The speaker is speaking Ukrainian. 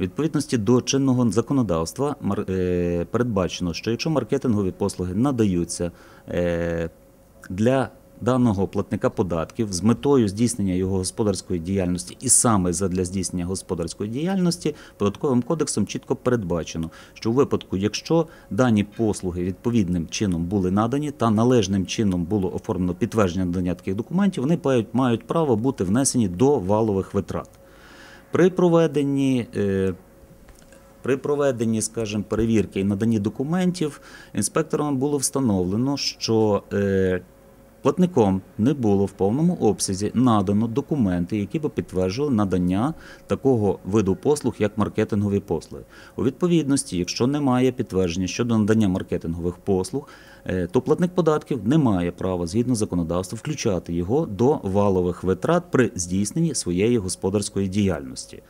Відповідності до чинного законодавства е, передбачено, що якщо маркетингові послуги надаються е, для даного платника податків з метою здійснення його господарської діяльності і саме задля здійснення господарської діяльності податковим кодексом чітко передбачено, що у випадку, якщо дані послуги відповідним чином були надані та належним чином було оформлено підтвердження надання таких документів, вони мають право бути внесені до валових витрат. При проведенні е, при проведенні, скажімо, перевірки і наданні документів інспекторам було встановлено, що е, платником не було в повному обсязі надано документи, які би підтверджували надання такого виду послуг, як маркетингові послуги. У відповідності, якщо немає підтвердження щодо надання маркетингових послуг, е, то платник податків не має права згідно законодавства включати його до валових витрат при здійсненні своєї господарської діяльності.